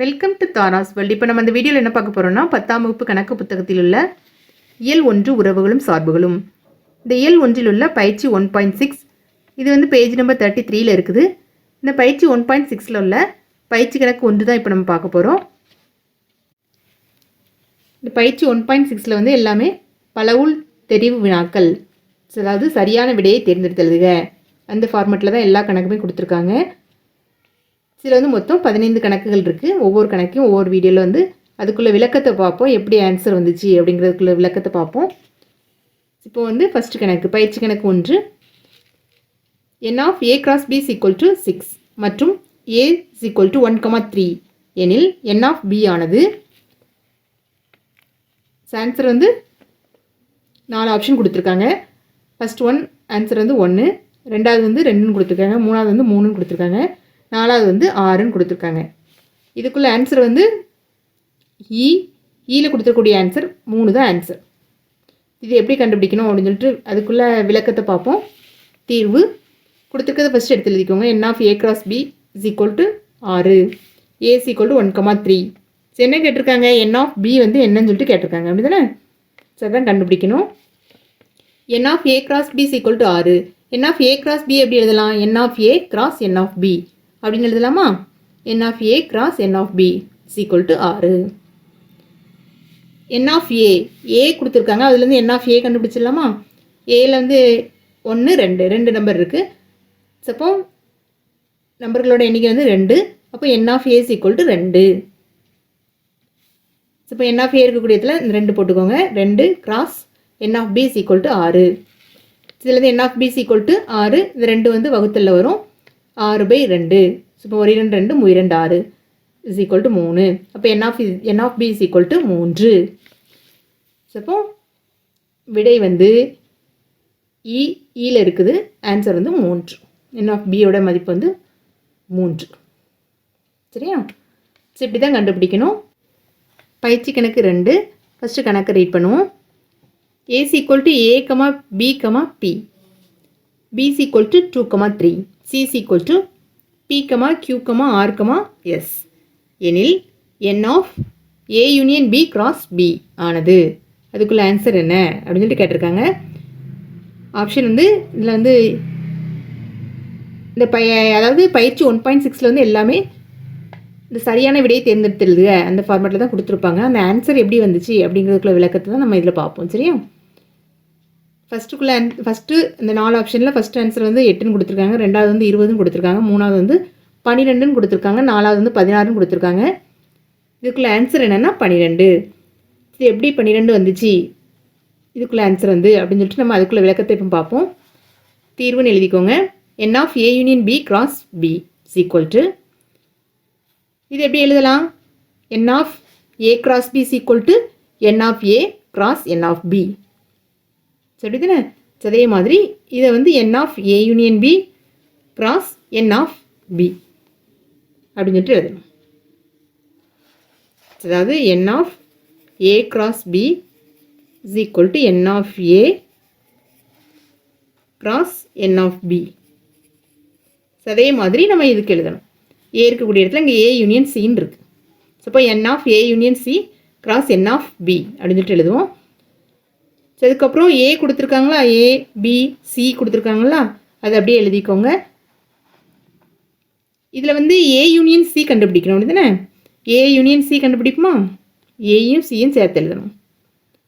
Welcome to Tara's world இப்போ நம்ம இந்த வீடியோவில் என்ன பார்க்க போகிறோம்னா பத்தாம் வகுப்பு கணக்கு புத்தகத்தில் உள்ள இயல் ஒன்று உறவுகளும் சார்புகளும். இந்த இயல் ஒன்றில் உள்ள பயிற்சி ஒன் பாயிண்ட் சிக்ஸ் இது வந்து பேஜ் நம்பர் தேர்ட்டி த்ரீல இருக்குது. இந்த பயிற்சி ஒன் பாயிண்ட் சிக்ஸில் உள்ள பயிற்சி கணக்கு ஒன்று தான் இப்போ நம்ம பார்க்க போகிறோம் இந்த பயிற்சி ஒன் பாயிண்ட் சிக்ஸில் வந்து எல்லாமே பலவுள் தெரிவு வினாக்கள் அதாவது சரியான விடையை தேர்ந்தெடுத்தெழுதுக அந்த ஃபார்மெட்டில் தான் எல்லா கணக்குமே கொடுத்துருக்காங்க. இதில் வந்து மொத்தம் பதினைந்து கணக்குகள் இருக்குது ஒவ்வொரு கணக்கையும் ஒவ்வொரு வீடியோவில் வந்து அதுக்குள்ளே விளக்கத்தை பார்ப்போம். எப்படி ஆன்சர் வந்துச்சு அப்படிங்கிறதுக்குள்ள விளக்கத்தை பார்ப்போம். இப்போ வந்து ஃபஸ்ட்டு கணக்கு பயிற்சி கணக்கு ஒன்று. N of A cross B equal to six மற்றும் A equal to one comma three எனில் என் ஆஃப் பி ஆனது ஆன்சர் வந்து நாலு ஆப்ஷன் கொடுத்துருக்காங்க. ஃபஸ்ட் ஒன் ஆன்சர் வந்து ஒன்று ரெண்டாவது வந்து ரெண்டுன்னு கொடுத்துருக்காங்க. மூணாவது வந்து மூணுன்னு கொடுத்துருக்காங்க. நாலாவது வந்து ஆறுன்னு கொடுத்துருக்காங்க. இதுக்குள்ள ஆன்சர் வந்து e, e இ ஈயில் கொடுத்துருக்கூடிய ஆன்சர் மூணு தான் ஆன்சர் இது எப்படி கண்டுபிடிக்கணும் அப்படின்னு சொல்லிட்டு அதுக்குள்ள விளக்கத்தை பார்ப்போம். தீர்வு. கொடுத்துருக்கிறத ஃபஸ்ட் எடுத்து எழுதிக்கோங்க n of A cross B is equal to ஆறு A is equal to one comma three என்ன கேட்டிருக்காங்க? என் ஆஃப் பி வந்து என்னன்னு சொல்லிட்டு கேட்டிருக்காங்க. அப்படி தானே சரி தான் கண்டுபிடிக்கணும் n of A cross B equal to ஆறு. N of A cross B எப்படி எழுதலாம்? N of A cross n of B அப்படின்னு எழுதலாமா? N of A cross n of B equal to ஆறு என் ஆஃப் ஏ ஏ கொடுத்துருக்காங்க. அதுலேருந்து என் ஆஃப் ஏ கண்டுபிடிச்சிடலாமா? ஏல வந்து ஒன்று ரெண்டு. ரெண்டு நம்பர் இருக்குது சப்போ நம்பர்களோட எண்ணிக்கை வந்து ரெண்டு. அப்போ n of A equal to ரெண்டு. இப்போ என் ஆஃப் ஏ இருக்கக்கூடியதில் இந்த ரெண்டு போட்டுக்கோங்க. ரெண்டு cross n of B equal to ஆறு இதுலேருந்து n of B equal to ஆறு இந்த ரெண்டு வந்து வகுத்தலில் வரும். ஆறு பை ரெண்டு. இப்போ ஒரு இரண்டு ரெண்டு மு இரண்டு ஆறு இஸ் ஈக்குவல் டு மூணு. அப்போ n of n of B is equal to மூன்று. அப்போ விடை வந்து e, e இ ஈல இருக்குது ஆன்சர் வந்து மூன்று. என் ஆஃப் பியோட மதிப்பு வந்து மூன்று. சரியா? ஸோ இப்படி தான் கண்டுபிடிக்கணும். பயிற்சி கணக்கு ரெண்டு. ஃபஸ்ட்டு கணக்கு ரீட் பண்ணுவோம். A is equal to A comma B comma B B equal to two comma three C equal to P comma Q comma R comma S எனில் n of A union B cross B ஆனது. அதுக்குள்ள answer என்ன? அப்படின்னு சொல்லிட்டு கேட்டிருக்காங்க. Option வந்து இதில் வந்து இந்த பய அதாவது பயிற்சி ஒன் பாயிண்ட் சிக்ஸில் வந்து எல்லாமே இந்த சரியான விடையை தேர்ந்தெடுத்துருது. அந்த ஃபார்மேட்டில் தான் கொடுத்துருப்பாங்க. அந்த ஆன்சர் எப்படி வந்துச்சு அப்படிங்கிறதுக்குள்ள விளக்கத்தை தான் நம்ம இதில் பார்ப்போம். சரியா? ஃபஸ்ட்டுக்குள்ளே ஆன் ஃபஸ்ட்டு இந்த நாலு ஆப்ஷனில் ஃபஸ்ட் ஆன்சர் வந்து எட்டுன்னு கொடுத்துருக்காங்க ரெண்டாவது வந்து இருபதுன்னு கொடுத்துருக்காங்க மூணாவது வந்து பன்னிரெண்டுன்னு கொடுத்துருக்காங்க நாலாவது வந்து பதினாறுன்னு கொடுத்துருக்காங்க. இதுக்குள்ளே ஆன்சர் என்னென்னா பன்னிரெண்டு இது எப்படி பன்னிரெண்டு வந்துச்சு? இதுக்குள்ளே ஆன்சர் வந்து அப்படின்னு சொல்லிட்டு நம்ம அதுக்குள்ளே விளக்கத்தை இப்போ பார்ப்போம். தீர்வுன்னு எழுதிக்கோங்க. N of A union B cross B is equal to இது எப்படி எழுதலாம்? N of A cross B is equal to n of A cross n of B சரி தானே அதே மாதிரி இதை வந்து n of A union B cross n of B அப்படின்னு சொல்லிட்டு எழுதணும். அதாவது n of A cross B is equal to n of A cross n of B அதே மாதிரி நம்ம இதுக்கு எழுதணும். ஏ இருக்கக்கூடிய இடத்துல இங்கே ஏ யூனியன் சின்னு இருக்குது ஸோ இப்போ n of A union C cross n of B அப்படின்னு சொல்லிட்டு எழுதுவோம். ஸோ அதுக்கப்புறம் ஏ கொடுத்துருக்காங்களா? ஏ பி சி கொடுத்துருக்காங்களா? அது அப்படியே எழுதிக்கோங்க. இதில் வந்து ஏ யூனியன் சி கண்டுபிடிக்கணும் அப்படி தானே ஏ யூனியன் சி கண்டுபிடிக்குமா ஏயும் சியும் சேர்த்து எழுதணும்.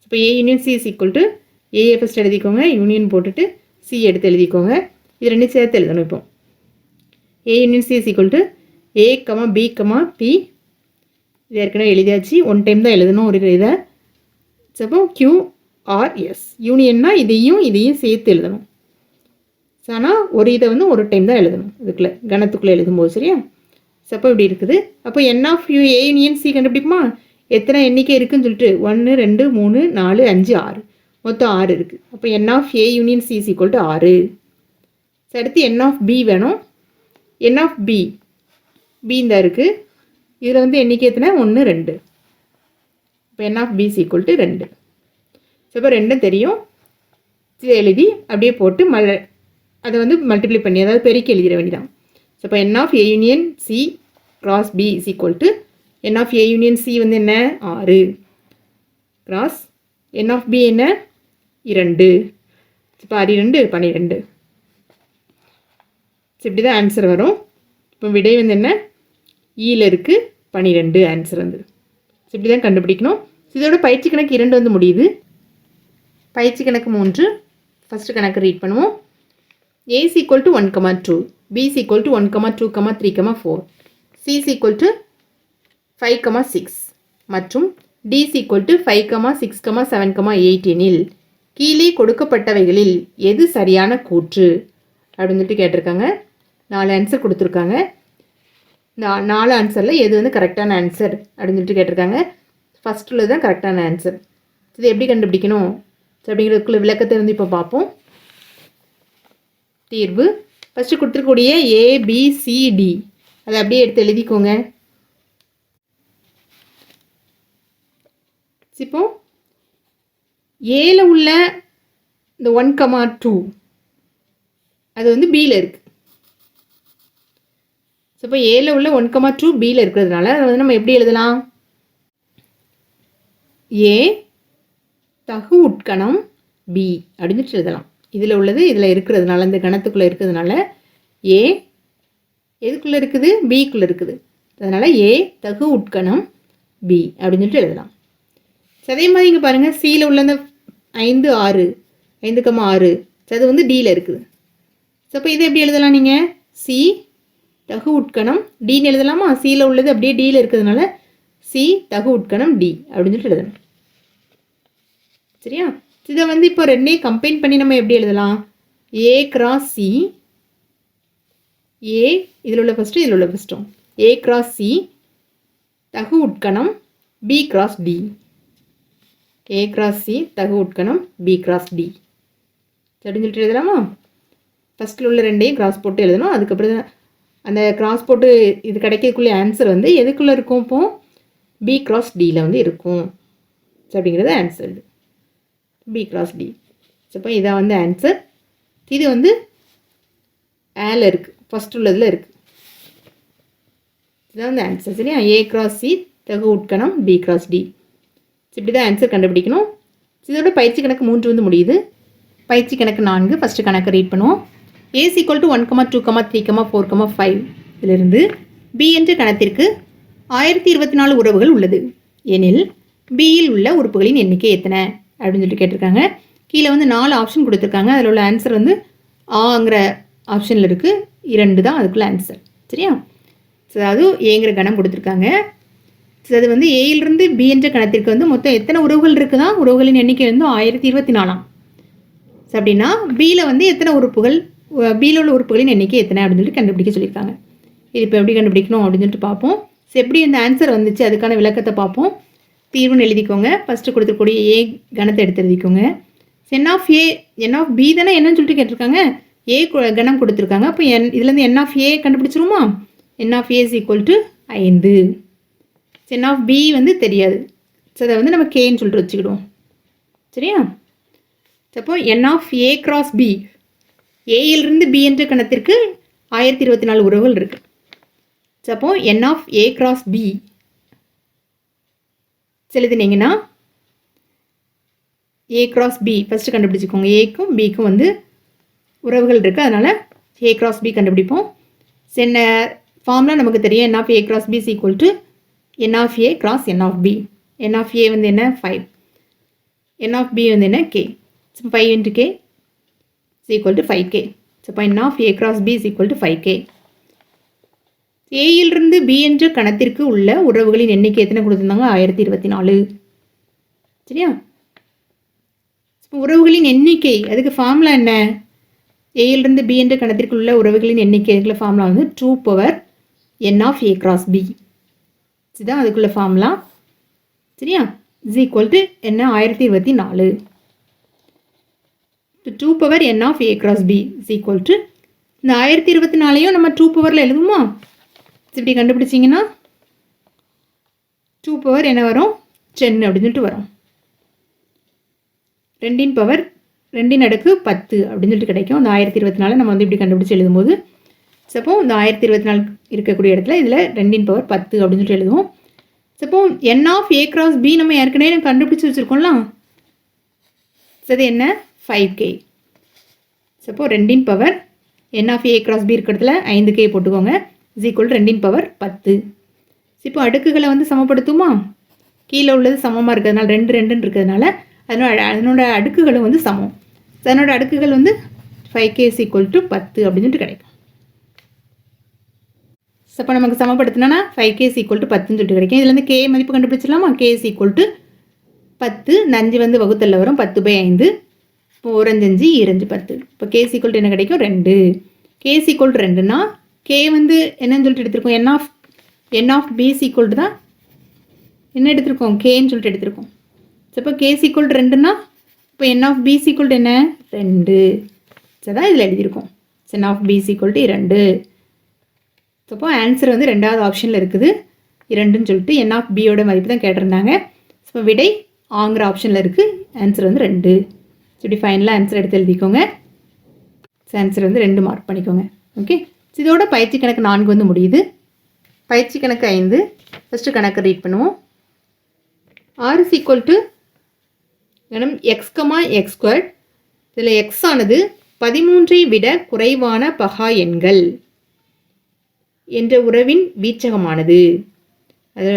இப்போ A union C is equal to A A first எழுதிக்கோங்க யூனியன் போட்டுட்டு சி எடுத்து எழுதிக்கோங்க. இது ரெண்டும் சேர்த்து எழுதணும் இப்போ. A union C is equal to A comma B comma B இது ஏற்கனவே எழுதியாச்சு. ஒன் டைம் தான் எழுதணும் ஒரு இதை. அப்போ கியூ ஆர் எஸ் யூனியன்னா இதையும் இதையும் சேர்த்து எழுதணும். ஆனால் ஒரு இதை வந்து ஒரு டைம் தான் எழுதணும். இதுக்குள்ளே கணத்துக்குள்ளே எழுதும்போது சரியா? சப்போ இப்படி இருக்குது. அப்போ n of U A union C கண்டுபிடிக்குமா? எத்தனை எண்ணிக்கை இருக்குன்னு சொல்லிட்டு ஒன்று ரெண்டு மூணு நாலு அஞ்சு ஆறு. மொத்தம் ஆறு இருக்குது அப்போ n of A union C equal to ஆறு. சரி, அடுத்து என் ஆஃப் பி வேணும். என் ஆஃப் பி பி இந்த இருக்குது இதில் வந்து எண்ணிக்கை எத்தனை? ஒன்று ரெண்டு. இப்போ n of B equal to ரெண்டு. இப்போ ரெண்டும் தெரியும். எழுதி அப்படியே போட்டு மல அதை வந்து மல்டிப்ளை பண்ணி அதாவது பெருக்கி எழுதிட வேண்டியதான் ஸோ இப்போ n of A union C cross B is equal to n of A union C வந்து என்ன? ஆறு. கிராஸ் என் ஆஃப் பி என்ன? இரண்டு. இப்போ ஆறு இரண்டு பன்னிரெண்டு. இப்படி தான் ஆன்சர் வரும். இப்போ விடை வந்து என்ன? E ஈல இருக்குது பன்னிரெண்டு ஆன்சர் வந்து. இப்படி தான் கண்டுபிடிக்கணும். இதோட பயிற்சி கணக்கு இரண்டு வந்து முடியுது. பயிற்சி கணக்கு மூன்று. ஃபஸ்ட்டு கணக்கு ரீட் பண்ணுவோம். A is equal to one comma two B is equal to one comma two comma three comma four C is equal to five comma six மற்றும் D is equal to five comma six comma seven comma எயிட்டீனில் கீழே கொடுக்கப்பட்டவைகளில் எது சரியான கூற்று? அப்படின்னு சொல்லிட்டு கேட்டிருக்காங்க. நாலு ஆன்சர் கொடுத்துருக்காங்க. நாலு ஆன்சரில் எது வந்து கரெக்டான ஆன்சர் அப்படின்னு சொல்லிட்டு கேட்டிருக்காங்க. ஃபஸ்ட்டில் தான் கரெக்டான ஆன்சர் இது எப்படி கண்டுபிடிக்கணும்? ஸோ அப்படிங்கிறதுக்குள்ள விளக்கத்தை வந்து இப்போ பார்ப்போம். தீர்வு. ஃபஸ்ட்டு கொடுத்துருக்கக்கூடிய ஏபிசிடி அதை அப்படியே எடுத்து எழுதிக்கோங்க. இப்போ ஏல உள்ள இந்த ஒன் கமா டூ அது வந்து பியில் இருக்குது ஸோ இப்போ ஏல உள்ள ஒன் கமா டூ பியில் இருக்கிறதுனால அதை வந்து நம்ம எப்படி எழுதலாம்? ஏ தகு உட்கணம் பி அப்படின்னு எழுதலாம். இதில் உள்ளது இதில் இருக்கிறதுனால இந்த கணத்துக்குள்ளே இருக்கிறதுனால ஏ எதுக்குள்ளே இருக்குது? பிக்குள்ளே இருக்குது. அதனால் ஏ தகு உட்கணம் பி அப்படின்னு சொல்லிட்டு எழுதலாம் அதே மாதிரி இங்கே பாருங்கள் சியில் உள்ள அந்த ஐந்து ஆறு ஐந்து கம்மா ஆறு அது வந்து டியில் இருக்குது. ஸோ அப்போ இதை எப்படி எழுதலாம் நீங்கள் சி தகு உட்கணம் டின்னு எழுதலாமா? சியில் உள்ளது அப்படியே டியில் இருக்கிறதுனால சி தகு உட்கணம் டி அப்படின்னு சொல்லிட்டு எழுதணும் சரியா? இதை வந்து இப்போ ரெண்டையும் கம்பைன் பண்ணி நம்ம எப்படி எழுதலாம்? ஏ கிராஸ் சி ஏ இதில் உள்ள ஃபஸ்ட்டு இதில் உள்ள ஃபஸ்ட்டும் ஏ கிராஸ் சி தகு உட்கணம் B cross D A cross C தகு உட்கணம் பி கிராஸ் டி சரின்னு சொல்லிட்டு எழுதலாமா? ஃபஸ்ட்டில் உள்ள ரெண்டையும் கிராஸ் போட்டு எழுதணும். அதுக்கப்புறம் தான் அந்த கிராஸ் போட்டு இது கிடைக்கிறதுக்குள்ள ஆன்சர் வந்து எதுக்குள்ளே இருக்கும் இப்போ? பி கிராஸ் டியில் வந்து இருக்கும். அப்படிங்கிறது ஆன்சர் இது பி கிராஸ் டி அப்போ இதான் வந்து ஆன்சர் இது வந்து ஏல இருக்குது ஃபஸ்ட் உள்ளதில் இருக்குது இதுதான் வந்து ஆன்சர் சரியா? ஏ கிராஸ் சி தகு உட்கணம் பி கிராஸ் டி இப்படி தான் ஆன்சர் கண்டுபிடிக்கணும். இதோட பயிற்சி கணக்கு மூன்று வந்து முடியுது. பயிற்சி கணக்கு நான்கு. ஃபஸ்ட்டு கணக்கு ரீட் பண்ணுவோம். A is equal to one comma two comma three comma four comma five இதிலிருந்து பி என்ற கணத்திற்கு ஆயிரத்தி இருபத்தி நாலு உறவுகள் உள்ளது. எனில் பியில் உள்ள உறுப்புகளின் எண்ணிக்கை எத்தனை? அப்படின்னு சொல்லிட்டு கேட்டிருக்காங்க. கீழே வந்து நாலு ஆப்ஷன் கொடுத்துருக்காங்க. அதில் உள்ள ஆன்சர் வந்து ஆங்கிற ஆப்ஷனில் இருக்குது இரண்டு தான் அதுக்குள்ள ஆன்சர் சரியா? So, அதாவது ஏங்கிற கணம் கொடுத்துருக்காங்க. So, அது வந்து ஏயிலிருந்து பி என்ற கணத்திற்கு வந்து மொத்தம் எத்தனை உறவுகள் இருக்குதா? உறவுகளின் எண்ணிக்கை வந்து ஆயிரத்தி இருபத்தி நாலாம் ஸோ அப்படின்னா பியில் வந்து எத்தனை உறுப்புகள்? பியில் உள்ள உறுப்புகளின் எண்ணிக்கை எத்தனை அப்படின்னு சொல்லிட்டு கண்டுபிடிக்க சொல்லியிருக்காங்க. இது இப்போ எப்படி கண்டுபிடிக்கணும் அப்படின்னு சொல்லிட்டு பார்ப்போம். ஸோ எப்படி இந்த ஆன்சர் வந்துச்சு? அதுக்கான விளக்கத்தை பார்ப்போம். தீர்வுன்னு எழுதிக்கோங்க. ஃபஸ்ட்டு கொடுத்துருக்கூடிய ஏ கணத்தை எடுத்து எழுதிக்கோங்க. N of A n of B தானே என்னன்னு சொல்லிட்டு கேட்டிருக்காங்க. ஏ கணம் கொடுத்துருக்காங்க. அப்போ என் இதுலேருந்து n of A கண்டுபிடிச்சிருமா n of A is equal to ஐந்து. என் ஆஃப் பி வந்து தெரியாது. ஸோ அதை வந்து நம்ம கேன்னு சொல்லிட்டு வச்சுக்கிடுவோம். சரியா? அப்போ n of A cross B ஏயிலிருந்து B என்ற கணத்திற்கு ஆயிரத்தி இருபத்தி நாலு உறவுகள் இருக்குது அப்போ n of A cross B செலுத்தினீங்கன்னா A cross B first கண்டுபிடிச்சிக்கோங்க. ஏக்கும் பிக்கும் வந்து உறவுகள் இருக்குது அதனால் ஏ கிராஸ் பி கண்டுபிடிப்போம். சென்ன ஃபார்ம்லாம் நமக்கு தெரியும். N of A cross B equal to n of A cross n of B n of A வந்து என்ன? ஃபைவ் என் ஆஃப் பி வந்து என்ன? K five into K is equal to 5k. So, point of A cross B is equal to 5k. ஏயிலிருந்து B என்ற கணத்திற்கு உள்ள உறவுகளின் எண்ணிக்கை எத்தனை கொடுத்துருந்தாங்க? ஆயிரத்தி இருபத்தி நாலு. சரியா? இப்போ உறவுகளின் எண்ணிக்கை அதுக்கு ஃபார்முலா என்ன? ஏயிலிருந்து பி என்ற கணத்திற்கு உள்ள உறவுகளின் எண்ணிக்கை அதுக்குள்ள ஃபார்முலா வந்து two power n of A cross B இதுதான் அதுக்குள்ள ஃபார்முலா சரியா? இஸ் ஈக்குவல் டு என்ன? ஆயிரத்தி இருபத்தி நாலு. Two power n of A cross B is equal to இந்த ஆயிரத்தி இருபத்தி நாலையும் நம்ம டூ பவரில் எழுதுமா இப்படி கண்டுபிடிச்சிங்கன்னா டூ பவர் என்ன வரும்? டென் அப்படின்னு சொல்லிட்டு வரும். ரெண்டின் பவர் ரெண்டின் அடுக்கு பத்து அப்படின்னு சொல்லிட்டு கிடைக்கும். இந்த ஆயிரத்தி இருபத்தி நாலு நம்ம வந்து இப்படி கண்டுபிடிச்சி எழுதும்போது சப்போ இந்த ஆயிரத்தி இருபத்தி நாலு இருக்கக்கூடிய இடத்துல இதில் ரெண்டின் பவர் பத்து அப்படின்னு சொல்லிட்டு எழுதுவோம். Suppose n of A cross B நம்ம ஏற்கனவே கண்டுபிடிச்சி வச்சுருக்கோம்லாம் சரி என்ன? ஃபைவ் கே சப்போ ரெண்டின் power n of A cross B இருக்கிறதுல ஐந்து கே போட்டுக்கோங்க. இஸ் ஈக்குவல் ரெண்டின் பவர் பத்து. இப்போ அடுக்குகளை வந்து சமப்படுத்துமா கீழே உள்ளது சமமாக இருக்கிறதுனால ரெண்டு ரெண்டுன்னு இருக்கிறதுனால அதனோட அதனோட அடுக்குகளும் வந்து சமம். அதனோட அடுக்குகள் வந்து five K is equal to பத்து அப்படின்னு கிடைக்கும். ஸோ இப்போ நமக்கு சமப்படுத்தினா five K is equal to பத்துன்னு சொல்லிட்டு கிடைக்கும். இதுலேருந்து கே மதிப்பு கண்டுபிடிச்சிடலாமா? கேஸ் ஈக்குவல் டு பத்து. நஞ்சு வந்து வகுத்தல்ல வரும். பத்து பை ஐந்து. இப்போ ஓரஞ்சஞ்சு இரஞ்சு பத்து. இப்போ கேஸ் ஈக்குவல் டு என்ன கிடைக்கும்? ரெண்டு. கேஸ் ஈக்குவல் டு ரெண்டுன்னா கே வந்து என்னன்னு சொல்லிட்டு எடுத்திருக்கோம். N of n of B equal to தான் என்ன எடுத்திருக்கோம்? கேன்னு சொல்லிட்டு எடுத்திருக்கோம். ஸோ இப்போ கே இஸ் டு இப்போ n of B equal to என்ன? ரெண்டு. ஸோ தான் இதில் எழுதியிருக்கோம். N of B is to இரண்டு. ஸோ அப்போ ஆன்சர் வந்து ரெண்டாவது ஆப்ஷனில் இருக்குது. இரண்டுன்னு சொல்லிட்டு என் ஆஃப் பியோட மதிப்பு தான் கேட்டிருந்தாங்க. ஸோ விடை ஆங்கிற ஆப்ஷனில் இருக்குது ஆன்சர் வந்து ரெண்டு. ஸோ இப்படி ஃபைனலாக ஆன்சர் எடுத்து எழுதிக்கோங்க. ஸோ ஆன்சர் வந்து ரெண்டு மார்க் பண்ணிக்கோங்க. ஓகே இதோட பயிற்சி கணக்கு நான்கு வந்து முடியுது. பயிற்சி கணக்கு ஐந்து. ஃபஸ்ட்டு கணக்கு ரீட் பண்ணுவோம். ஆர் இஸ் ஈக்குவல் டு மேடம் எக்ஸ்கமா எக்ஸ் ஸ்கொயர் இதில் எக்ஸ் ஆனது பதிமூன்றை விட குறைவான பகா எண்கள் என்ற உறவின் வீச்சகமானது. அது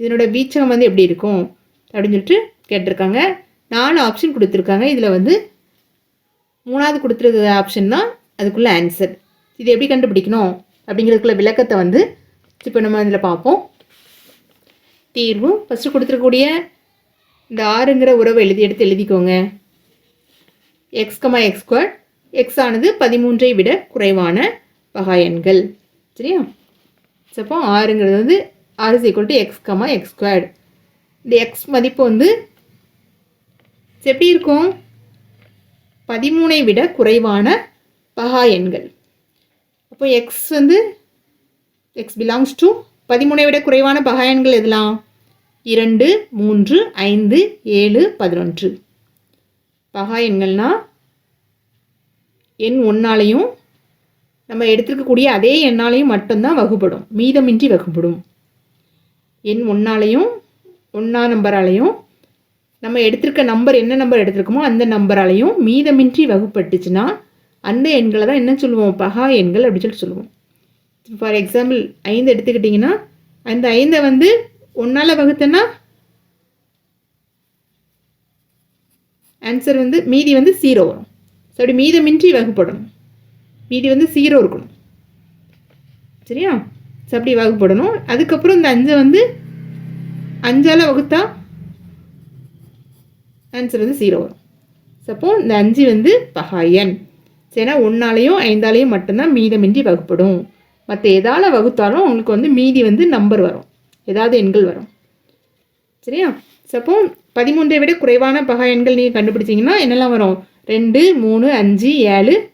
இதனோட வீச்சகம் வந்து எப்படி இருக்கும் அப்படின்னு சொல்லிட்டு கேட்டிருக்காங்க. நாலு ஆப்ஷன் கொடுத்துருக்காங்க. இதில் வந்து மூணாவது கொடுத்துருக்க ஆப்ஷன் தான் அதுக்குள்ளே ஆன்சர் இது எப்படி கண்டுபிடிக்கணும் அப்படிங்கிறதுக்குள்ள விளக்கத்தை வந்து இப்போ நம்ம இதில் பார்ப்போம். தீர்வு. ஃபஸ்ட்டு கொடுத்துருக்கக்கூடிய இந்த ஆறுங்கிற உறவை எழுதி எடுத்து எழுதிக்கோங்க. X comma x square x ஆனது பதிமூன்றை விட குறைவான வகா எண்கள். சரியா? ஸோ அப்போ ஆறுங்கிறது வந்து R is equal to x comma x squared இந்த எக்ஸ் மதிப்பு வந்து எப்படி இருக்கும்? பதிமூனை விட குறைவான பகா எண்கள். அப்போ எக்ஸ் வந்து எக்ஸ் பிலாங்ஸ் டு பதிமூணை விட குறைவான பகாயன்கள் எண்கள் எதெல்லாம் இரண்டு மூன்று ஐந்து ஏழு பதினொன்று. பகாயங்கள்னா எண் ஒன்னாலையும் நம்ம எடுத்துருக்கக்கூடிய அதே எண்ணாலையும் மட்டும்தான் வகுப்படும் மீதமின்றி வகுப்படும் எண் ஒன்னாலையும் ஒன்றா நம்பராலையும் நம்ம எடுத்திருக்க நம்பர் என்ன நம்பர் எடுத்திருக்கோமோ அந்த நம்பராலையும் மீதமின்றி வகுப்பட்டுச்சுன்னா அந்த எண்களை தான் என்ன சொல்லுவோம்? பகா எண்கள் அப்படின்னு சொல்லிட்டு சொல்லுவோம். ஃபார் எக்ஸாம்பிள் ஐந்து எடுத்துக்கிட்டிங்கன்னா அந்த ஐந்தை வந்து ஒன்றால் வகுத்தனா ஆன்சர் வந்து மீதி வந்து ஜீரோ வரும். ஸோ அப்படி மீதமின்றி வகுப்படணும். மீதி வந்து ஜீரோ இருக்கணும். சரியா? ஸோ அப்படி வகுப்படணும். அதுக்கப்புறம் இந்த அஞ்சை வந்து அஞ்சால் வகுத்தா ஆன்சர் வந்து ஜீரோ வரும். சப்போ இந்த அஞ்சு வந்து பகாயன் சரினா ஒன்றாலையும் ஐந்தாலையும் மட்டும்தான் மீதமின்றி வகுப்படும். மற்ற எதால் வகுத்தாலும் உங்களுக்கு வந்து மீதி வந்து நம்பர் வரும். ஏதாவது எண்கள் வரும். சரியா? சப்போ பதிமூன்றை விட குறைவான பகா எண்கள் நீங்கள் கண்டுபிடிச்சிங்கன்னா என்னெல்லாம் வரும்? ரெண்டு மூணு அஞ்சு ஏழு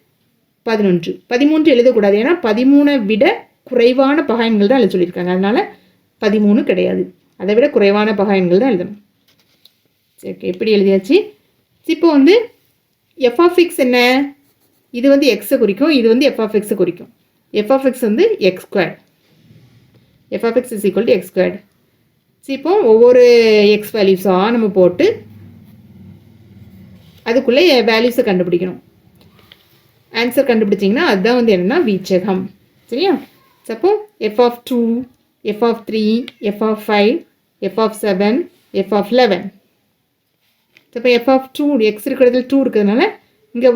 பதினொன்று. பதிமூன்று எழுதக்கூடாது. ஏன்னா பதிமூணை விட குறைவான பகா எண்கள் தான் எழுத சொல்லியிருக்காங்க. அதனால் பதிமூணு கிடையாது. அதை விட குறைவான பகா எண்கள் தான் எழுதணும். சரி ஓகே. எப்படி எழுதியாச்சு? இப்போ வந்து எஃப்ஆஃபிக்ஸ் என்ன? இது வந்து எக்ஸை குறிக்கும் இது வந்து எஃப் ஆஃப் எக்ஸை குறிக்கும். எஃப் ஆஃப் எக்ஸ் வந்து x square f of x is equal to x squared இப்போ ஒவ்வொரு எக்ஸ் வேல்யூஸாக நம்ம போட்டு அதுக்குள்ளே வேல்யூஸை கண்டுபிடிக்கணும். ஆன்சர் கண்டுபிடிச்சிங்கன்னா அதுதான் வந்து என்னென்னா வீச்சகம். சரியா? Suppose f of two f of three f of five f of seven f of eleven இப்போ எஃப் ஆஃப் டூ எக்ஸ் இருக்கிறதுல டூ இருக்கிறதுனால இங்கே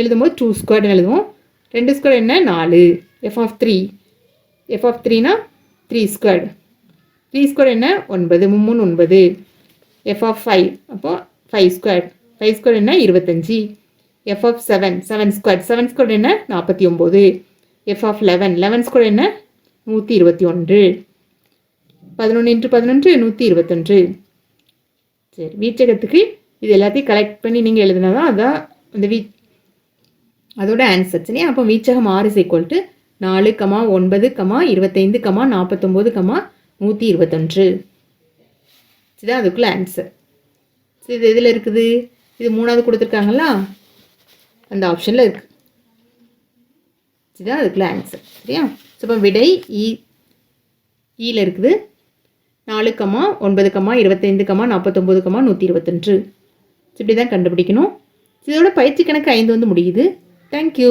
எழுதும்போது டூ ஸ்கொயர்னு எழுதுவோம். ரெண்டு ஸ்கொயர் என்ன? நாலு. F of three f of த்ரீனா three squared three square என்ன? ஒன்பது. மும்மூணு ஒன்பது. எஃப் ஆஃப் ஃபைவ் அப்போது ஃபைவ் ஸ்கொயர் ஃபைவ் ஸ்கொயர் என்ன? இருபத்தஞ்சி. F of seven seven square seven square என்ன? நாற்பத்தி ஒம்பது f of eleven eleven square என்ன? நூற்றி இருபத்தி ஒன்று. பதினொன்று இன்ட்டு பதினொன்று நூற்றி இருபத்தொன்று. சரி வீச்சகத்துக்கு இது எல்லாத்தையும் கலெக்ட் பண்ணி நீங்கள் எழுதினா தான் அதான் அந்த வீ அதோட ஆன்சர் சரியா அப்போ வீச்சகம் ஆறு இஸ் ஈக்குவல் டு நாலு கமா ஒன்பது கமா இருபத்தைந்து கமா நாற்பத்தொம்போது கமா நூற்றி இருபத்தொன்று. இதுதான் அதுக்குள்ள ஆன்சர் சரி இது எதில் இருக்குது? இது மூணாவது கொடுத்துருக்காங்களா? அந்த ஆப்ஷனில் இருக்குது இதுதான் அதுக்குள்ள ஆன்சர் சரியா? ஸோ இப்போ விடை e, e இ ஈல இருக்குது. நாலு கமா ஒன்பது கமா இருபத்தைந்து கமா நாற்பத்தொம்போது கமா நூற்றி இருபத்தஞ்சு இப்படி தான் கண்டுபிடிக்கணும். இதோட பயிற்சி கணக்கு ஐந்து வந்து முடியுது. தேங்க்யூ